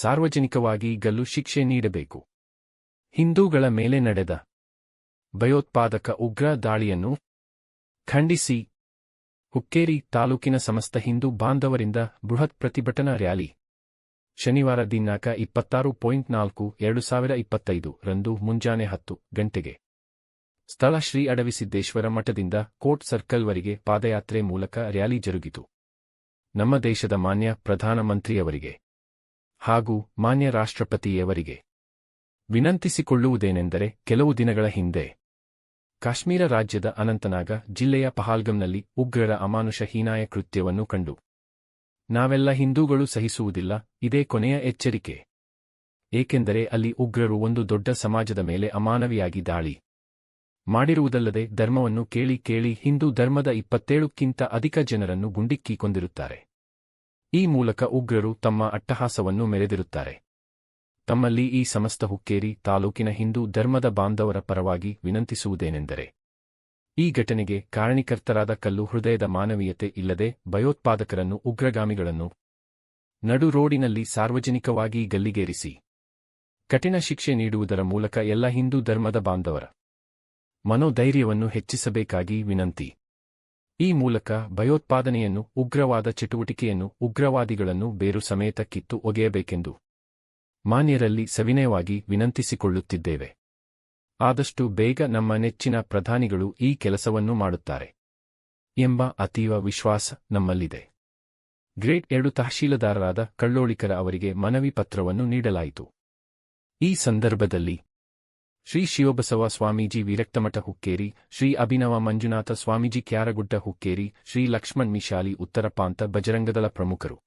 ಸಾರ್ವಜನಿಕವಾಗಿ ಗಲ್ಲು ಶಿಕ್ಷೆ ನೀಡಬೇಕು. ಹಿಂದೂಗಳ ಮೇಲೆ ನಡೆದ ಭಯೋತ್ಪಾದಕ ಉಗ್ರ ದಾಳಿಯನ್ನು ಖಂಡಿಸಿ. ಹುಕ್ಕೇರಿ ತಾಲೂಕಿನ ಸಮಸ್ತ ಹಿಂದೂ ಬಾಂಧವರಿಂದ ಬೃಹತ್ ಪ್ರತಿಭಟನಾ ರ್ಯಾಲಿ. ಶನಿವಾರ ದಿನಾಂಕ ಇಪ್ಪತ್ತಾರು ಪಾಯಿಂಟ್ ನಾಲ್ಕು ಎರಡು ಸಾವಿರ ಇಪ್ಪತ್ತೈದು ರಂದು ಮುಂಜಾನೆ ಹತ್ತು ಗಂಟೆಗೆ. ಸ್ಥಳ ಶ್ರೀ ಅಡವಿಸಿದ್ದೇಶ್ವರ ಮಠದಿಂದ ಕೋರ್ಟ್ ಸರ್ಕಲ್ವರೆಗೆ ಪಾದಯಾತ್ರೆ ಮೂಲಕ ರ್ಯಾಲಿ ಜರುಗಿತು. ನಮ್ಮ ದೇಶದ ಮಾನ್ಯ ಪ್ರಧಾನಮಂತ್ರಿಯವರಿಗೆ ಹಾಗೂ ಮಾನ್ಯ ರಾಷ್ಟ್ರಪತಿಯವರಿಗೆ ವಿನಂತಿಸಿಕೊಳ್ಳುವುದೇನೆಂದರೆ ಕೆಲವು ದಿನಗಳ ಹಿಂದೆ ಕಾಶ್ಮೀರ ರಾಜ್ಯದ ಅನಂತನಾಗ ಜಿಲ್ಲೆಯ ಪಹಾಲ್ಗಂನಲ್ಲಿ ಉಗ್ರರ ಅಮಾನುಷ ಹೀನಾಯ ಕೃತ್ಯವನ್ನು ಕಂಡು. ನಾವೆಲ್ಲ ಹಿಂದೂಗಳು ಸಹಿಸುವುದಿಲ್ಲ, ಇದೇ ಕೊನೆಯ ಎಚ್ಚರಿಕೆ. ಏಕೆಂದರೆ ಅಲ್ಲಿ ಉಗ್ರರು ಒಂದು ದೊಡ್ಡ ಸಮಾಜದ ಮೇಲೆ ಅಮಾನವಿಯಾಗಿ ದಾಳಿ ಮಾಡಿರುವುದಲ್ಲದೆ ಧರ್ಮವನ್ನು ಕೇಳಿ ಕೇಳಿ ಹಿಂದೂ ಧರ್ಮದ ಇಪ್ಪತ್ತೇಳಕ್ಕಿಂತ ಅಧಿಕ ಜನರನ್ನು ಗುಂಡಿಕ್ಕಿ ಕೊಂದಿರುತ್ತಾರೆ. ಈ ಮೂಲಕ ಉಗ್ರರು ತಮ್ಮ ಅಟ್ಟಹಾಸವನ್ನು ಮೆರೆದಿರುತ್ತಾರೆ. ತಮ್ಮಲ್ಲಿ ಈ ಸಮಸ್ತ ಹುಕ್ಕೇರಿ ತಾಲೂಕಿನ ಹಿಂದೂ ಧರ್ಮದ ಬಾಂಧವರ ಪರವಾಗಿ ವಿನಂತಿಸುವುದೇನೆಂದರೆ, ಈ ಘಟನೆಗೆ ಕಾರಣಿಕರ್ತರಾದ ಕಲ್ಲು ಹೃದಯದ ಮಾನವೀಯತೆ ಇಲ್ಲದೆ ಭಯೋತ್ಪಾದಕರನ್ನು ಉಗ್ರಗಾಮಿಗಳನ್ನು ನಡು ರೋಡಿನಲ್ಲಿ ಸಾರ್ವಜನಿಕವಾಗಿ ಗಲ್ಲಿಗೇರಿಸಿ, ಕಠಿಣ ಶಿಕ್ಷೆ ನೀಡುವುದರ ಮೂಲಕ ಎಲ್ಲ ಹಿಂದೂ ಧರ್ಮದ ಬಾಂಧವರ ಮನೋಧೈರ್ಯವನ್ನು ಹೆಚ್ಚಿಸಬೇಕಾಗಿ ವಿನಂತಿ. ಈ ಮೂಲಕ ಭಯೋತ್ಪಾದನೆಯನ್ನು, ಉಗ್ರವಾದ ಚಟುವಟಿಕೆಯನ್ನು, ಉಗ್ರವಾದಿಗಳನ್ನು ಬೇರು ಸಮೇತ ಕಿತ್ತು ಒಗೆಯಬೇಕೆಂದು ಮಾನ್ಯರಲ್ಲಿ ಸವಿನಯವಾಗಿ ವಿನಂತಿಸಿಕೊಳ್ಳುತ್ತಿದ್ದೇವೆ. ಆದಷ್ಟು ಬೇಗ ನಮ್ಮ ನೆಚ್ಚಿನ ಪ್ರಧಾನಿಗಳು ಈ ಕೆಲಸವನ್ನು ಮಾಡುತ್ತಾರೆ ಎಂಬ ಅತೀವ ವಿಶ್ವಾಸ ನಮ್ಮಲ್ಲಿದೆ. ಗ್ರೇಟ್ ಎರಡು ತಹಶೀಲದಾರರಾದ ಕಳ್ಳೋಳಿಕರ ಅವರಿಗೆ ಮನವಿ ಪತ್ರವನ್ನು ನೀಡಲಾಯಿತು. ಈ ಸಂದರ್ಭದಲ್ಲಿ ಶ್ರೀ ಶಿವಬಸವ ಸ್ವಾಮೀಜಿ ವಿರಕ್ತಮಠ ಹುಕ್ಕೇರಿ, ಶ್ರೀ ಅಭಿನವ ಮಂಜುನಾಥ ಸ್ವಾಮೀಜಿ ಕ್ಯಾರಗುಡ್ಡ ಹುಕ್ಕೇರಿ, ಶ್ರೀ ಲಕ್ಷ್ಮಣ್ ಮಿಶಾಲಿ ಉತ್ತರಪಾಂತ ಬಜರಂಗದಳ ಪ್ರಮುಖರು.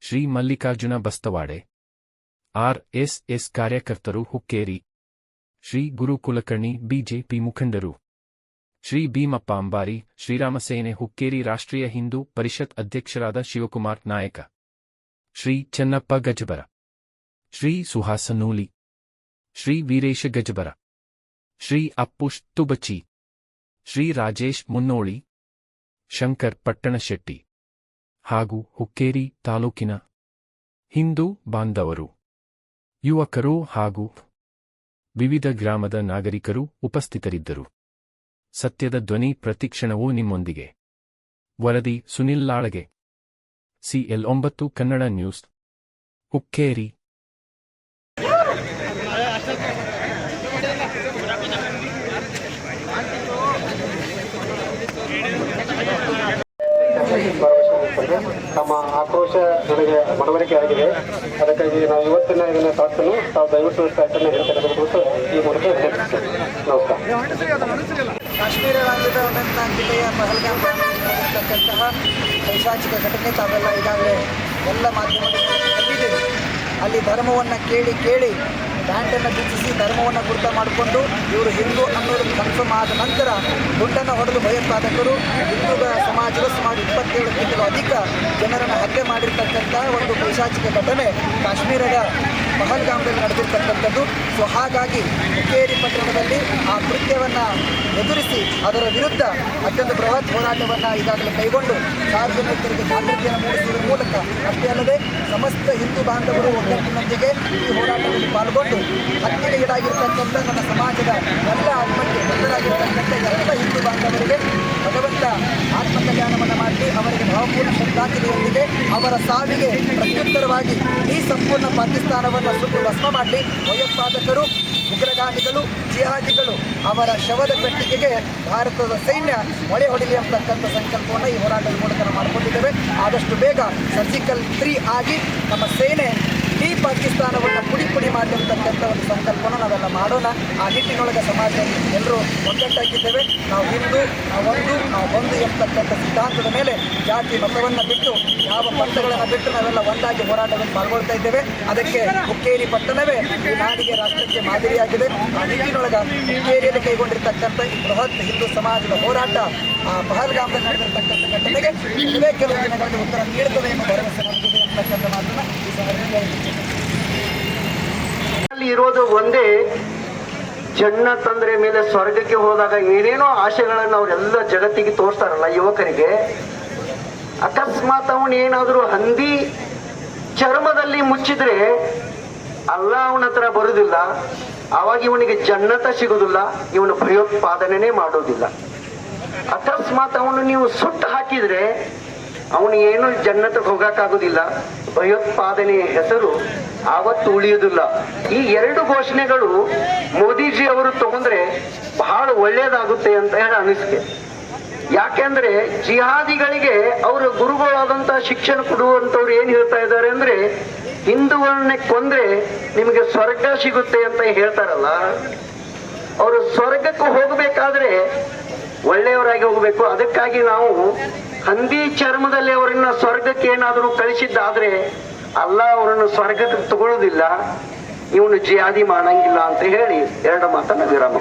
Shri Mallikarjuna Bastawade. R S S ಕಾರ್ಯಕರ್ತರು ಹುಕ್ಕೇರಿ. ಶ್ರೀ ಗುರು ಕುಲಕರ್ಣಿ ಬಿಜೆಪಿ ಮುಖಂಡರು. ಶ್ರೀ ಭೀಮಪ್ಪ ಅಂಬಾರಿ ಶ್ರೀರಾಮಸೇನೆ ಹುಕ್ಕೇರಿ ರಾಷ್ಟ್ರೀಯ ಹಿಂದೂ ಪರಿಷತ್ ಅಧ್ಯಕ್ಷರಾದ ಶಿವಕುಮಾರ್ ನಾಯಕ. ಶ್ರೀ ಚೆನ್ನಪ್ಪ ಗಜಬರ ಶ್ರೀ ಸುಹಾಸ ನೂಲಿ. ಶ್ರೀ ವೀರೇಶ ಗಜಬರ ಶ್ರೀ ಅಪ್ಪುಷ್ ತುಬಚಿ ಶ್ರೀ ರಾಜೇಶ್ ಮುನ್ನೋಳಿ. ಶಂಕರ್ ಪಟ್ಟಣಶೆಟ್ಟಿ. ಹಾಗೂ ಹುಕ್ಕೇರಿ ತಾಲೂಕಿನ ಹಿಂದೂ ಬಾಂಧವರು. ಯುವಕರು ಹಾಗೂ ವಿವಿಧ ಗ್ರಾಮದ ನಾಗರಿಕರು ಉಪಸ್ಥಿತರಿದ್ದರು. ಸತ್ಯದ ಧ್ವನಿ ಪ್ರತಿಕ್ಷಣವೂ ನಿಮ್ಮೊಂದಿಗೆ. ವರದಿ ಸುನಿಲ್ ಲಾಳಗೆ. ಸಿಎಲ್ ಒಂಬತ್ತು ಕನ್ನಡ ನ್ಯೂಸ್. ಹುಕ್ಕೇರಿ. ತಮ್ಮ ಆಕ್ರೋಶ ನನಗೆ ಮನವರಿಕೆ ಆಗಿದೆ. ಅದಕ್ಕಾಗಿ ನಾವು ಇವತ್ತಿನ ಇದನ್ನ ತಾತನ್ನು ತಾವು ದಯವಿಟ್ಟು ತಾತನ್ನು ಹೇಳ್ತಕ್ಕಂಥದ್ದು ಈ ಮೂಲಕ ವಿನಂತಿಸ್ತೇವೆ ನಮಸ್ಕಾರ. ಕಾಶ್ಮೀರ ರಾಜ್ಯದ ಅನಂತನಾಗ್ ಜಿಲ್ಲೆಯ ಘಟನೆ ತಾವೆಲ್ಲ ಈಗಾಗಲೇ ಎಲ್ಲ ಮಾಧ್ಯಮಗಳಲ್ಲಿ ಅಲ್ಲಿ ಧರ್ಮವನ್ನು ಕೇಳಿ ಕೇಳಿ ಬ್ಯಾಂಡನ್ನು ಬಿಚ್ಚಿಸಿ ಧರ್ಮವನ್ನು ಗುರುತ ಮಾಡಿಕೊಂಡು ಇವರು ಹಿಂದೂ ಅನ್ನೋದು ಕನ್ಫರ್ಮ್ ಆದ ನಂತರ ಗುಂಡನ್ನು ಹೊಡೆದು ಭಯೋತ್ಪಾದಕರು ಹಿಂದೂಗಳ ಸಮಾಜದ ಸುಮಾರು ಇಪ್ಪತ್ತೇಳಕ್ಕಿಂತಲೂ ಅಧಿಕ ಜನರನ್ನು ಹತ್ಯೆ ಮಾಡಿರ್ತಕ್ಕಂಥ ಒಂದು ಪೈಶಾಚಿಕ ಘಟನೆ ಕಾಶ್ಮೀರದ ಪಹಲ್ಗಾಮದಲ್ಲಿ ನಡೆದಿರ್ತಕ್ಕಂಥದ್ದು. ಸೊ ಹಾಗಾಗಿ ಹುಕ್ಕೇರಿ ಪಟ್ಟಣದಲ್ಲಿ ಆ ಕೃತ್ಯವನ್ನು ಎದುರಿಸಿ ಅದರ ವಿರುದ್ಧ ಅತ್ಯಂತ ಬೃಹತ್ ಹೋರಾಟವನ್ನು ಈಗಾಗಲೇ ಕೈಗೊಂಡು ಸಾರ್ವಜನಿಕರಿಗೆ ಜಾಗೃತಿಯನ್ನು ಮೂಡಿಸುವುದರ ಮೂಲಕ ಅಷ್ಟೇ ಅಲ್ಲದೆ ಸಮಸ್ತ ಹಿಂದೂ ಬಾಂಧವರು ಒಗ್ಗಟ್ಟಿನೊಂದಿಗೆ ಈ ಹೋರಾಟದಲ್ಲಿ ಪಾಲ್ಗೊಂಡು ಹತ್ಯೆಗೆ ಈಡಾಗಿರ್ತಕ್ಕಂಥ ನಮ್ಮ ಸಮಾಜದ ಎಲ್ಲ ಆತ್ಮಕ್ಕೆ ಬದ್ಧರಾಗಿರ್ತಕ್ಕಂಥ ಎಲ್ಲ ಹಿಂದೂ ಬಾಂಧವರಿಗೆ ಭಗವಂತ ಆತ್ಮಕಲ್ಯಾಣವನ್ನು ಮಾಡಿ ಅವರಿಗೆ ಭಾವಪೂರ್ಣ ಶ್ರದ್ಧಾಂಜಲಿಯೊಂದಿಗೆ ಅವರ ಸಾವಿಗೆ ಪ್ರತ್ಯುತ್ತರವಾಗಿ ಈ ಸಂಪೂರ್ಣ ಪಾಕಿಸ್ತಾನವನ್ನು ಸುಟ್ಟು ಭಸ್ಮ ಮಾಡಿ ಭಯೋತ್ಪಾದಕರು, ಉಗ್ರಗಾಮಿಗಳು, ಜಿಹಾದಿಗಳು ಅವರ ಶವದ ಪೆಟ್ಟಿಗೆಗೆ ಭಾರತದ ಸೈನ್ಯ ಮೊಳೆ ಹೊಡಿಲಿ ಅಂತಕ್ಕಂಥ ಸಂಕಲ್ಪವನ್ನು ಈ ಹೋರಾಟದ ಮೂಲಕ ಮಾಡಿಕೊಂಡಿದ್ದೇವೆ. ಆದಷ್ಟು ಬೇಗ ಸರ್ಜಿಕಲ್ ಫ್ರೀ ಆಗಿ ನಮ್ಮ ಸೇನೆ ಈ ಪಾಕಿಸ್ತಾನವನ್ನು ಪುಡಿ ಪುಡಿ ಮಾಡಿರ್ತಕ್ಕಂಥ ಒಂದು ಸಂಕಲ್ಪನ ನಾವೆಲ್ಲ ಮಾಡೋಣ. ಆ ನಿಟ್ಟಿನೊಳಗೆ ಸಮಾಜದಲ್ಲಿ ಎಲ್ಲರೂ ಒಗ್ಗಟ್ಟಾಗಿದ್ದೇವೆ ನಾವು ಹಿಂದೂ, ನಾವು ಒಂದು ನಾವು ಒಂದು ಎಂಬತಕ್ಕಂಥ ಸಿದ್ಧಾಂತದ ಮೇಲೆ ಜಾತಿ ಮತವನ್ನು ಬಿಟ್ಟು ಯಾವ ಪಂಥಗಳನ್ನು ಬಿಟ್ಟು ನಾವೆಲ್ಲ ಒಂದಾಗಿ ಹೋರಾಟವನ್ನು ಪಾಲ್ಗೊಳ್ತಾ ಇದ್ದೇವೆ. ಅದಕ್ಕೆ ಹುಕ್ಕೇರಿ ಪಟ್ಟಣವೇ ಈ ನಾಡಿಗೆ ರಾಷ್ಟ್ರಕ್ಕೆ ಮಾದರಿಯಾಗಿದೆ. ಆ ನಿಟ್ಟಿನೊಳಗೆ ಹುಕ್ಕೇರಿಯಲ್ಲಿ ಕೈಗೊಂಡಿರ್ತಕ್ಕಂಥ ಈ ಬೃಹತ್ ಹಿಂದೂ ಸಮಾಜದ ಹೋರಾಟ ಆ ಪಹಲ್ಗಾಮದಲ್ಲಿ ನಡೆದಿರ್ತಕ್ಕಂಥ ಘಟನೆಗೆ ಕೆಲವು ದಿನಗಳಲ್ಲಿ ಉತ್ತರ ನೀಡುತ್ತದೆ ಎಂಬ ಭರವಸೆ ನಮಗಿದೆ ಅಂತಕ್ಕಂಥ ಮಾತನ್ನು ಈ ಸಂದರ್ಭದಲ್ಲಿ ಅಲ್ಲಿ ಇರೋದು ಒಂದೇ ಜನ್ನತ್ ಅಂದ್ರೆ ಮೇಲೆ ಸ್ವರ್ಗಕ್ಕೆ ಹೋದಾಗ ಏನೇನೋ ಆಶೆಗಳನ್ನು ಅವರೆಲ್ಲ ಜಗತ್ತಿಗೆ ತೋರಿಸ್ತಾರಲ್ಲ ಯುವಕರಿಗೆ, ಅಕಸ್ಮಾತ್ ಅವನು ಏನಾದರೂ ಹಂದಿ ಚರ್ಮದಲ್ಲಿ ಮುಚ್ಚಿದ್ರೆ ಅಲ್ಲ ಅವನ ಹತ್ರ ಬರುದಿಲ್ಲ ಅವಾಗ ಇವನಿಗೆ ಜನ್ನತ ಸಿಗುದಿಲ್ಲ, ಇವನು ಭಯೋತ್ಪಾದನೆ ಮಾಡೋದಿಲ್ಲ. ಅಕಸ್ಮಾತ್ ಅವನು ನೀವು ಸುಟ್ಟು ಹಾಕಿದ್ರೆ ಅವನು ಏನು ಜನ್ನತಕ್ಕೆ ಹೋಗಕ್ಕಾಗೋದಿಲ್ಲ. ಭಯೋತ್ಪಾದನೆಯ ಹೆಸರು ಆವತ್ತು ಉಳಿಯುವುದಿಲ್ಲ. ಈ ಎರಡು ಘೋಷಣೆಗಳು ಮೋದಿಜಿ ಅವರು ತಗೊಂಡ್ರೆ ಬಹಳ ಒಳ್ಳೇದಾಗುತ್ತೆ ಅಂತ ಹೇಳಿ ಅನಿಸಿಕೆ. ಯಾಕೆಂದ್ರೆ ಜಿಹಾದಿಗಳಿಗೆ ಅವರ ಗುರುಗಳಾದಂತ ಶಿಕ್ಷಣ ಕೊಡುವಂತವ್ರು ಏನ್ ಹೇಳ್ತಾ ಇದ್ದಾರೆ ಅಂದ್ರೆ, ಹಿಂದೂಗಳನ್ನೇ ಕೊಂದ್ರೆ ನಿಮಗೆ ಸ್ವರ್ಗ ಸಿಗುತ್ತೆ ಅಂತ ಹೇಳ್ತಾರಲ್ಲ, ಅವರು ಸ್ವರ್ಗಕ್ಕೆ ಹೋಗಬೇಕಾದ್ರೆ ಒಳ್ಳೆಯವರಾಗಿ ಹೋಗಬೇಕು. ಅದಕ್ಕಾಗಿ ನಾವು ಹಂದಿ ಚರ್ಮದಲ್ಲಿ ಅವರನ್ನ ಸ್ವರ್ಗಕ್ಕೆ ಏನಾದರೂ ಕಳಿಸಿದ್ದಾದ್ರೆ ಅಲ್ಲ, ಅವರನ್ನು ಸ್ವರ್ಗಕ್ಕೆ ತಗೊಳ್ಳೋದಿಲ್ಲ. ಇವನು ಜಿಯಾದಿ ಮಾಡಂಗಿಲ್ಲ ಅಂತ ಹೇಳಿ ಎರಡು ಮಾತನ್ನ ವಿರಾಮ.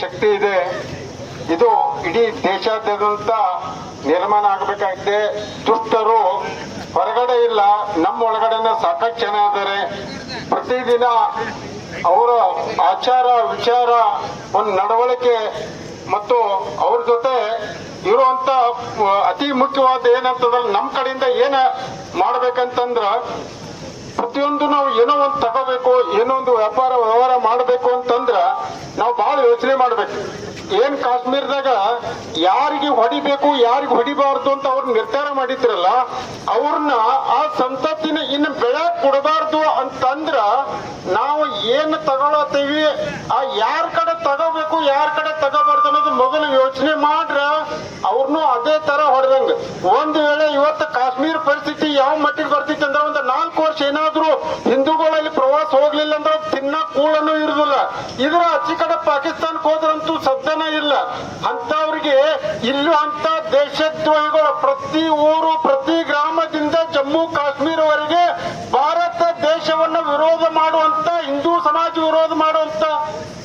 ಶಕ್ತಿ ಇದೆ. ಇದು ಇಡೀ ದೇಶಾದ್ಯಂತ ನಿರ್ಮಾಣ ಆಗಬೇಕಾಗಿದೆ. ದುಷ್ಟರು ಹೊರಗಡೆ ಇಲ್ಲ, ನಮ್ಮ ಒಳಗಡೆನೆ ಸಾಕಷ್ಟು ಜನ ಇದ್ದಾರೆ. ಪ್ರತಿದಿನ ಅವರ ಆಚಾರ ವಿಚಾರ, ಒಂದು ನಡವಳಿಕೆ ಮತ್ತು ಅವ್ರ ಜೊತೆ ಇರುವಂತ ಅತಿ ಮುಖ್ಯವಾದ ಏನಂತಂದ್ರೆ ನಮ್ಮ ಕಡೆಯಿಂದ ಏನ ಮಾಡ್ಬೇಕಂತಂದ್ರ ಪ್ರತಿಯೊಂದು ನಾವು ಏನೋ ಒಂದು ತಗೋಬೇಕು, ಏನೋ ಒಂದು ವ್ಯಾಪಾರ ವ್ಯವಹಾರ ಮಾಡಬೇಕು ಅಂತಂದ್ರ ನಾವು ಬಹಳ ಯೋಚನೆ ಮಾಡ್ಬೇಕು. ಏನ್ ಕಾಶ್ಮೀರದಾಗ ಯಾರಿಗೆ ಹೊಡಿಬೇಕು, ಯಾರಿಗೆ ಹೊಡಿಬಾರ್ದು ಅಂತ ಅವ್ರು ನಿರ್ಧಾರ ಮಾಡಿದ್ರಲ್ಲ, ಅವ್ರನ್ನ ಆ ಸಂತತಿನ ಇನ್ನು ಬೆಳೆ ಕೊಡಬಾರ್ದು ಅಂತಂದ್ರ ನಾವು ಏನ್ ತಗೊಳತ್ತೀವಿ, ಆ ಯಾರ ಕಡೆ ತಗೋಬೇಕು, ಯಾರ ಕಡೆ ತಗೋಬಾರ್ದು ಅನ್ನೋದು ಮೊದಲು ಯೋಚನೆ ಮಾಡ್ರ ಅವ್ರನ್ನೂ ಅದೇ ತರ ಹೊಡೆದಂಗ. ಒಂದ್ ವೇಳೆ ಇವತ್ತು ಕಾಶ್ಮೀರ ಪರಿಸ್ಥಿತಿ ಯಾವ ಮಟ್ಟಿಗೆ ಬರ್ತಿತ್ತು ಅಂದ್ರೆ ಒಂದು ನಾಲ್ಕು ವರ್ಷ ಏನಾದ್ರು ಹಿಂದೂಗಳಲ್ಲಿ ಪ್ರವಾಸ ಹೋಗ್ಲಿಲ್ಲ ಅಂದ್ರೆ ತಿನ್ನ ಕೂಳನ್ನು ಇರುದಿಲ್ಲ. ಇದ್ರ ಅಚ್ಚಿ ಕಡೆ ಪಾಕಿಸ್ತಾನಕ್ಕೆ ಹೋದ್ರಂತೂ ಸದ್ದನ ಇಲ್ಲ. ಅಂತವ್ರಿಗೆ ಇಲ್ಲೂ ಅಂತ ದೇಶದ್ರೋಹಿಗಳು ಪ್ರತಿ ಊರು, ಪ್ರತಿ ಗ್ರಾಮದಿಂದ ಜಮ್ಮು, ಕಾಶ್ಮೀರವರೆಗೆ ಭಾರತ ದೇಶವನ್ನ ವಿರೋಧ ಮಾಡುವಂತ ಹಿಂದೂ ಸಮಾಜ ವಿರೋಧ ಮಾಡುವಂತ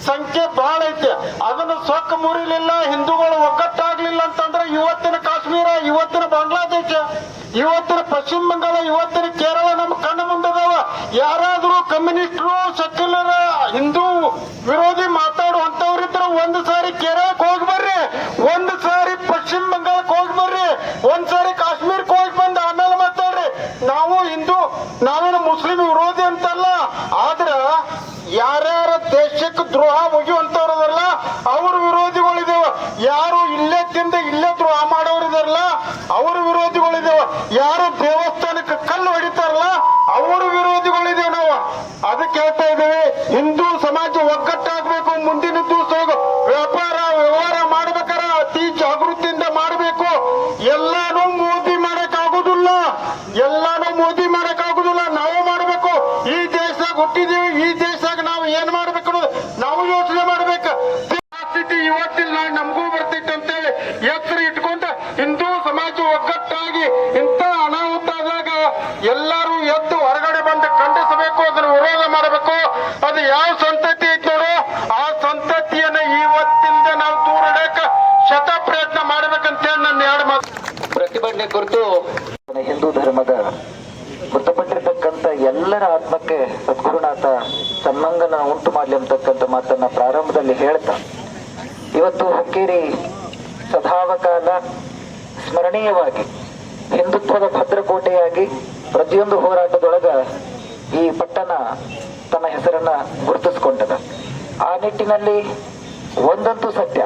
ಸಂಖ್ಯೆ ಬಹಳ ಐತೆ. ಅದನ್ನು ಸೊಕ್ಕ ಮುರಿಲಿಲ್ಲ, ಹಿಂದೂಗಳು ಒಗ್ಗಟ್ಟಾಗ್ಲಿಲ್ಲ ಅಂತಂದ್ರೆ ಇವತ್ತಿನ ಕಾಶ್ಮೀರ, ಇವತ್ತಿನ ಬಾಂಗ್ಲಾದೇಶ, ಇವತ್ತಿನ ಪಶ್ಚಿಮ ಬಂಗಾಳ, ಇವತ್ತಿನ ಕೇರಳ ನಮ್ಮ ಕಣ್ಣ ಮುಂದದವ. ಯಾರಾದ್ರೂ ಕಮ್ಯುನಿಸ್ಟರು ಸೆಕ್ಯುಲರ್ ಹಿಂದೂ ವಿರೋಧಿ ಮಾತಾಡುವಂತವ್ರಿದ್ರೆ ಒಂದು ಸಾರಿ ಕೇರಳಕ್ಕೆ ಹೋಗಿ ಬರ್ರಿ ಒಂದು ಸಾರಿ ಪಶ್ಚಿಮ ಬಂಗಾಳಕ್ಕೆ ಹೋಗಿ ಬರ್ರಿ ಒಂದ್ ಸಾರಿ ಕಾಶ್ಮೀರಕ್ಕೆ ಹೋಗಿ ಬಂದು ಆಮೇಲೆ ಮಾತಾಡ್ರಿ ನಾವು ಹಿಂದೂ ನಾವೇನು ಮುಸ್ಲಿಂ ವಿರೋಧಿ ಅಂತಲ್ಲ ಆದ್ರ ಯಾರ್ಯಾರ ದೇಶಕ್ಕೆ ದ್ರೋಹ ಮುಗಿಯುವಂತವ್ರದಲ್ಲ ಅವ್ರ ವಿರೋಧಿಗಳಿದೇವ ಯಾರು ಇಲ್ಲೇ ತಿಂದ ಇಲ್ಲೇ ದ್ರೋಹ ಮಾಡೋರಿದಾರಲ್ಲ ಅವರು ವಿರೋಧಿಗಳಿದೇವ ಯಾರು ದೇವಸ್ಥಾನಕ್ಕೆ ಕಲ್ಲು ಹೊಡಿತಾರಲ್ಲ, ಅವರು ವಿರೋಧಿಗಳಿದೇವ ನಾವು. ಅದಕ್ಕೆ ಹೇಳ್ತಾ ಇದ್ದೇವೆ, ಹಿಂದೂ ಸಮಾಜ ಒಗ್ಗಟ್ಟಾಗಬೇಕು, ಮುಂದಿನ ದಿವಸ ವ್ಯಾಪಾರ, ವ್ಯವಹಾರ ಮಾಡ್ಬೇಕಾರ ಅತಿ ಜಾಗೃತಿಯಿಂದ ಮಾಡಬೇಕು. ಎಲ್ಲಾನು ಮೋದಿ ಮಾಡಕ್ ಎಲ್ಲಾನು ಮೋದಿ ಮಾಡಕ್ ಆಗುದಿಲ್ಲ ನಾವು ಮಾಡಬೇಕು. ಈ ದೇಶದಾಗ ಹುಟ್ಟಿದೀವಿ, ಈ ದೇಶದಾಗ ಕುರಿತು ಹಿಂದೂ ಧರ್ಮದ ಮೃತಪಟ್ಟಿರ್ತಕ್ಕಂಥ ಎಲ್ಲರ ಆತ್ಮಕ್ಕೆ ಸದ್ಗುರುನಾಥ ಸನ್ಮಂಗನ ಉಂಟು ಮಾಡಲಿ ಅಂತಕ್ಕಂಥ ಮಾತನ್ನ ಪ್ರಾರಂಭದಲ್ಲಿ ಹೇಳ್ತಾ. ಇವತ್ತು ಹುಕ್ಕೇರಿ ಸದಾವಕಾಲ ಸ್ಮರಣೀಯವಾಗಿ, ಹಿಂದುತ್ವದ ಭದ್ರಕೋಟೆಯಾಗಿ ಪ್ರತಿಯೊಂದು ಹೋರಾಟದೊಳಗ ಈ ಪಟ್ಟಣ ತನ್ನ ಹೆಸರನ್ನ ಗುರುತಿಸಿಕೊಂಡದ. ಆ ನಿಟ್ಟಿನಲ್ಲಿ ಒಂದಂತೂ ಸತ್ಯ,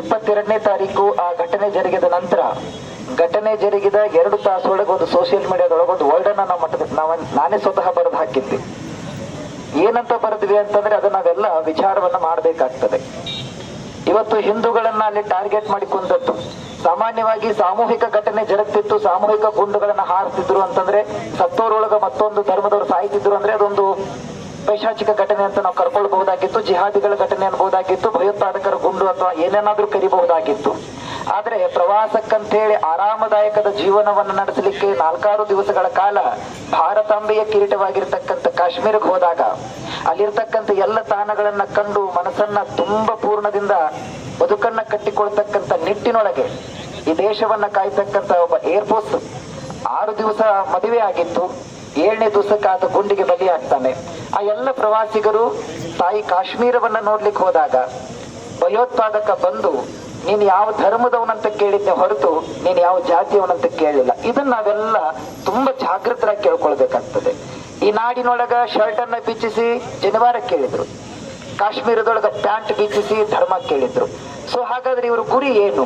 ಇಪ್ಪತ್ತೆರಡನೇ ತಾರೀಕು ಆ ಘಟನೆ ಜರುಗಿದ ನಂತರ ಘಟನೆ ಜರುಗಿದ ಎರಡು ತಾಸೊಳಗೆ ಒಂದು ಸೋಷಿಯಲ್ ಮೀಡಿಯಾದೊಳಗೆ ಒಂದು ವರ್ಡನ್ನ ನಾವು ಮಟ್ಟದ ನಾವ ನಾನೇ ಸ್ವತಃ ಬರೆದು ಹಾಕಿದ್ದೆ ಏನಂತ ಬರೆದ್ವಿ ಅಂತಂದ್ರೆ ಅದು ನಾವೆಲ್ಲ ವಿಚಾರವನ್ನ ಮಾಡಬೇಕಾಗ್ತದೆ. ಇವತ್ತು ಹಿಂದೂಗಳನ್ನ ಅಲ್ಲಿ ಟಾರ್ಗೆಟ್ ಮಾಡಿಕೊಂಡದ್ದು ಸಾಮಾನ್ಯವಾಗಿ ಸಾಮೂಹಿಕ ಘಟನೆ ಜರುಗ್ತಿತ್ತು, ಸಾಮೂಹಿಕ ಗುಂಡುಗಳನ್ನ ಹಾರಿಸ್ತಿದ್ರು ಅಂತಂದ್ರೆ ಸತ್ತೋರೊಳಗ ಮತ್ತೊಂದು ಧರ್ಮದವರು ಸಾಯ್ತಿದ್ರು ಅಂದ್ರೆ ಅದೊಂದು ಪೈಶಾಚಿಕ ಘಟನೆ ಅಂತ ನಾವು ಕರ್ಕೊಳ್ಬಹುದಾಗಿತ್ತು, ಜಿಹಾದಿಗಳ ಘಟನೆ ಅನ್ಬಹುದಾಗಿತ್ತು, ಭಯೋತ್ಪಾದಕರ ಗುಂಡು ಅಥವಾ ಏನೇನಾದ್ರೂ ಕರಿಬಹುದಾಗಿತ್ತು. ಆದ್ರೆ ಪ್ರವಾಸಕ್ಕಂತೇಳಿ ಆರಾಮದಾಯಕದ ಜೀವನವನ್ನು ನಡೆಸಲಿಕ್ಕೆ ನಾಲ್ಕಾರು ದಿವಸಗಳ ಕಾಲ ಭಾರತಾಂಬೆಯ ಕಿರೀಟವಾಗಿರ್ತಕ್ಕಂಥ ಕಾಶ್ಮೀರಕ್ಕೆ ಹೋದಾಗ, ಅಲ್ಲಿರ್ತಕ್ಕಂಥ ಎಲ್ಲ ತಾಣಗಳನ್ನ ಕಂಡು ಮನಸ್ಸನ್ನ ತುಂಬಾ ಪೂರ್ಣದಿಂದ ಬದುಕನ್ನ ಕಟ್ಟಿಕೊಳ್ತಕ್ಕಂಥ ನಿಟ್ಟಿನೊಳಗೆ ಈ ದೇಶವನ್ನ ಕಾಯ್ತಕ್ಕಂಥ ಒಬ್ಬ ಏರ್ಫೋರ್ಸ್ ಆರು ದಿವಸ ಮದುವೆ ಆಗಿತ್ತು. ಏಳನೇ ದಿವಸಕ್ಕೆ ಆತ ಗುಂಡಿಗೆ ಬಲಿಯಾಗ್ತಾನೆ. ಆ ಎಲ್ಲ ಪ್ರವಾಸಿಗರು ತಾಯಿ ಕಾಶ್ಮೀರವನ್ನ ನೋಡ್ಲಿಕ್ಕೆ ಹೋದಾಗ ಭಯೋತ್ಪಾದಕ ಬಂದು ನೀನು ಯಾವ ಧರ್ಮದವನಂತ ಕೇಳಿದ್ದೆ ಹೊರತು ನೀನು ಯಾವ ಜಾತಿಯವನಂತ ಕೇಳಿಲ್ಲ. ಇದನ್ನ ನಾವೆಲ್ಲ ತುಂಬಾ ಜಾಗೃತರಾಗಿ ಕೇಳ್ಕೊಳ್ಬೇಕಾಗ್ತದೆ. ಈ ನಾಡಿನೊಳಗ ಶರ್ಟ್ ಅನ್ನ ಬಿಚ್ಚಿಸಿ ಜನಿವಾರ ಕೇಳಿದ್ರು. ಕಾಶ್ಮೀರದೊಳಗ ಪ್ಯಾಂಟ್ ಬಿಚ್ಚಿಸಿ ಧರ್ಮ ಕೇಳಿದ್ರು. ಸೊ ಹಾಗಾದ್ರೆ ಇವರು ಗುರಿ ಏನು?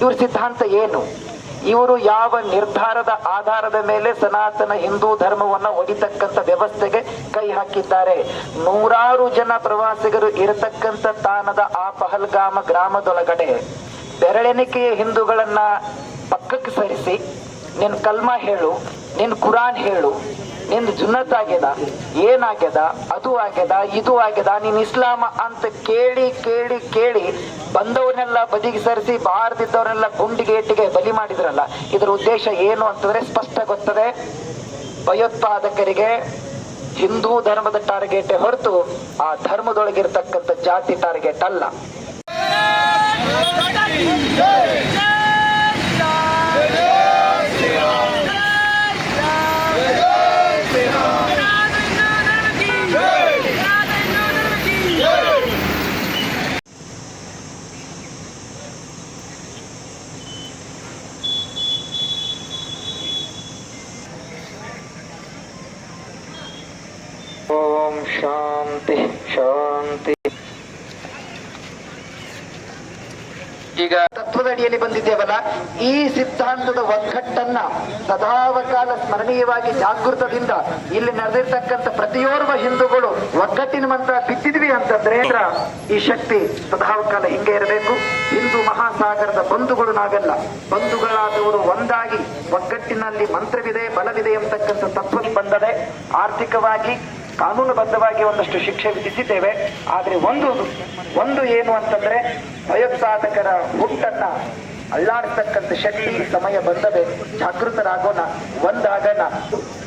ಇವ್ರ ಸಿದ್ಧಾಂತ ಏನು? ಇವರು ಯಾವ ನಿರ್ಧಾರದ ಆಧಾರದ ಮೇಲೆ ಸನಾತನ ಹಿಂದೂ ಧರ್ಮವನ್ನ ಒಡಿತಕ್ಕಂತ ವ್ಯವಸ್ಥೆಗೆ ಕೈ ಹಾಕಿದ್ದಾರೆ? ನೂರಾರು ಜನ ಪ್ರವಾಸಿಗರು ಇರತಕ್ಕಂತ ತಾಣದ ಆ ಪಹಲ್ಗಾಮ ಗ್ರಾಮದೊಳಗಡೆ ಬೆರಳೆಣಿಕೆಯ ಹಿಂದೂಗಳನ್ನ ಪಕ್ಕಕ್ಕೆ ಸರಿಸಿ, ನಿನ್ ಕಲ್ಮ ಹೇಳು, ನಿನ್ ಕುರಾನ್ ಹೇಳು ನಿಂದು ಜುನ್ನತ್ ಆಗ್ಯದ. ಏನಾಗ್ಯದ ಅದು ಆಗ್ಯದ, ಇದು ಆಗ್ಯದ. ನೀನ್ ಇಸ್ಲಾಮ ಅಂತ ಕೇಳಿ ಕೇಳಿ ಕೇಳಿ ಬಂದವನ್ನೆಲ್ಲ ಬದಿಗೆ ಸರಿಸಿ ಬಾರದಿದ್ದವರೆಲ್ಲ ಗುಂಡಿಗೇಟಿಗೆ ಬಲಿ ಮಾಡಿದ್ರಲ್ಲ, ಇದರ ಉದ್ದೇಶ ಏನು ಅಂತಂದ್ರೆ ಸ್ಪಷ್ಟ ಗೊತ್ತದೆ. ಭಯೋತ್ಪಾದಕರಿಗೆ ಹಿಂದೂ ಧರ್ಮದ ಟಾರ್ಗೆಟ್ ಹೊರತು ಆ ಧರ್ಮದೊಳಗಿರ್ತಕ್ಕಂಥ ಜಾತಿ ಟಾರ್ಗೆಟ್ ಅಲ್ಲ. ಶಾಂತಿ ಶಾಂತಿ ಈಗ ತತ್ವದ ಅಡಿಯಲ್ಲಿ ಬಂದಿದ್ದೇವಲ್ಲ, ಈ ಸಿದ್ಧಾಂತದ ಒಗ್ಗಟ್ಟನ್ನ ಸದಾವಕಾಲ ಸ್ಮರಣೀಯವಾಗಿ ಜಾಗೃತದಿಂದ ಇಲ್ಲಿ ನಡೆದಿರ್ತಕ್ಕಂಥ ಪ್ರತಿಯೋರ್ವ ಹಿಂದೂಗಳು ಒಗ್ಗಟ್ಟಿನ ಮಂತ್ರ ಬಿತ್ತಿದ್ವಿ ಅಂತಂದ್ರೆ ಈ ಶಕ್ತಿ ಸದಾವಕಾಲ ಹಿಂಗೆ ಇರಬೇಕು. ಹಿಂದೂ ಮಹಾಸಾಗರದ ಬಂಧುಗಳು ನಾವೆಲ್ಲ, ಬಂಧುಗಳಾದವರು ಒಂದಾಗಿ ಒಗ್ಗಟ್ಟಿನಲ್ಲಿ ಮಂತ್ರವಿದೆ, ಬಲವಿದೆ ಎಂಬತಕ್ಕಂಥ ತತ್ವ ಬಂದದೆ ಆರ್ಥಿಕವಾಗಿ ಕಾನೂನುಬದ್ಧವಾಗಿ ಒಂದಷ್ಟು ಶಿಕ್ಷೆ ವಿಧಿಸಿದ್ದೇವೆ, ಆದರೆ ಒಂದು ಒಂದು ಏನು ಅಂತಂದ್ರೆ ಭಯೋತ್ಪಾದಕರ ಹುಟ್ಟನ್ನ ಅಳ್ಳಾಡಿಸ್ತಕ್ಕಂಥ ಶಕ್ತಿ ಸಮಯ ಬಂದದೆ, ಜಾಗೃತರಾಗೋಣ, ಒಂದಾಗಣ.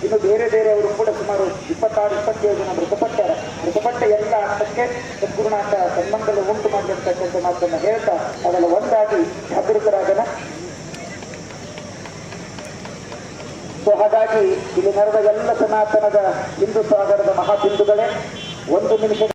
ಇನ್ನು ಬೇರೆ ಬೇರೆಯವರು ಕೂಡ ಸುಮಾರು ಇಪ್ಪತ್ತಾರು, ಇಪ್ಪತ್ತೇಳು ಜನ ಮೃತಪಟ್ಟಾರೆ. ಮೃತಪಟ್ಟ ಎಲ್ಲ ಅರ್ಥಕ್ಕೆ ಸದ್ಗುರುನಾಥ ಸಂಬಂಧಗಳು ಉಂಟು ಮಾಡಿರ್ತಕ್ಕಂಥ ಮಾತನ್ನು ಹೇಳ್ತಾ, ಅದೆಲ್ಲ ಒಂದಾಗಿ ಸೊ ಹಾಗಾಗಿ ಇಲ್ಲಿ ನಡೆದ ಎಲ್ಲ ಸನಾತನದ ಹಿಂದೂ ಸಾಗರದ ಮಹಾಬಿಂದುಗಳೇ ಒಂದು ನಿಮಿಷ